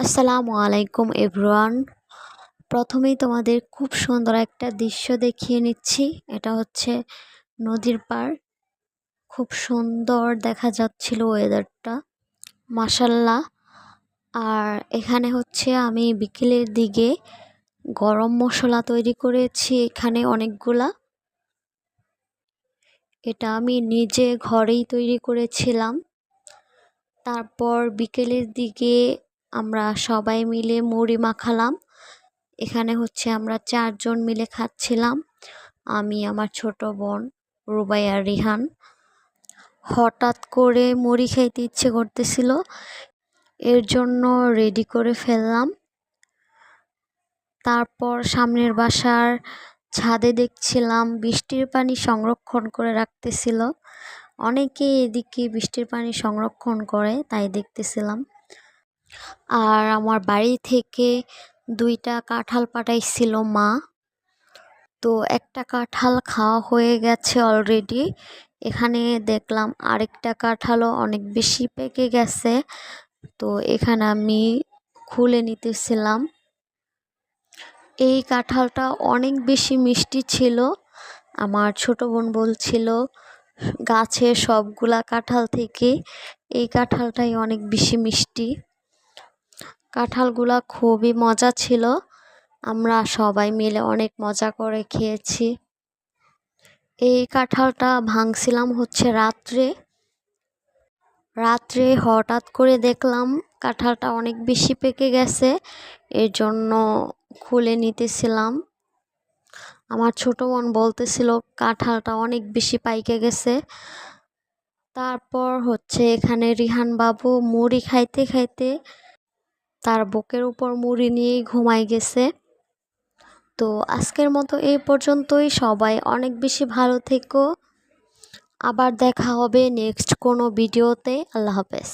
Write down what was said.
আসসালামু আলাইকুম এভরিওয়ান। প্রথমেই তোমাদের খুব সুন্দর একটা দৃশ্য দেখিয়ে নিচ্ছি। এটা হচ্ছে নদীর পার খুব সুন্দর দেখা যাচ্ছিল ওয়েদারটা মাসাল্লাহ আর এখানে হচ্ছে আমি বিকেলের দিকে গরম মশলা তৈরি করেছি এখানে অনেকগুলা। এটা আমি নিজে ঘরেই তৈরি করেছিলাম। তারপর বিকেলের দিকে আমরা সবাই মিলে মুড়ি মাখালাম। এখানে হচ্ছে আমরা চারজন মিলে খাচ্ছিলাম। আমি, আমার ছোট বোন রুবাইয়া রিহান। হঠাৎ করে মুড়ি খাইতে ইচ্ছে করতেছিল। এর জন্য রেডি করে ফেললাম। তারপর সামনের বাসার ছাদে দেখছিলাম বৃষ্টির পানি সংরক্ষণ করে রাখতেছিল। অনেকে এদিকে বৃষ্টির পানি সংরক্ষণ করে, তাই দেখতেছিলাম। আর আমার বাড়ি থেকে দুইটা কাঁঠাল পাঠাইছিল মা। তো একটা কাঁঠাল খাওয়া হয়ে গেছে অলরেডি এখানে দেখলাম আরেকটা কাঁঠালও অনেক বেশি পেকে গেছে। তো এখানে আমি খুলে নিতেছিলাম। এই কাঁঠালটা অনেক বেশি মিষ্টি ছিল। আমার ছোট বোন বলছিল, গাছে সবগুলা কাঁঠাল থেকে এই কাঁঠালটাই অনেক বেশি মিষ্টি। কাঁঠালগুলা খুবই মজা ছিল। আমরা সবাই মিলে অনেক মজা করে খেয়েছি। এই কাঁঠালটা ভাঙছিলাম হচ্ছে রাত্রে। রাত্রে হঠাৎ করে দেখলাম কাঁঠালটা অনেক বেশি পেকে গেছে, এর জন্য খুলে নিতেছিলাম। আমার ছোট বোন বলতেছিল, কাঁঠালটা অনেক বেশি পাইকে গেছে। তারপর হচ্ছে এখানে রিহান বাবু মুড়ি খাইতে খাইতে তার বুকের উপর মুড়ি নিয়েই ঘুমাই গেছে। তো আজকের মতো এই পর্যন্তই। সবাই অনেক বেশি ভালো থেকো। আবার দেখা হবে নেক্সট কোনো ভিডিওতে। আল্লাহ হাফেজ।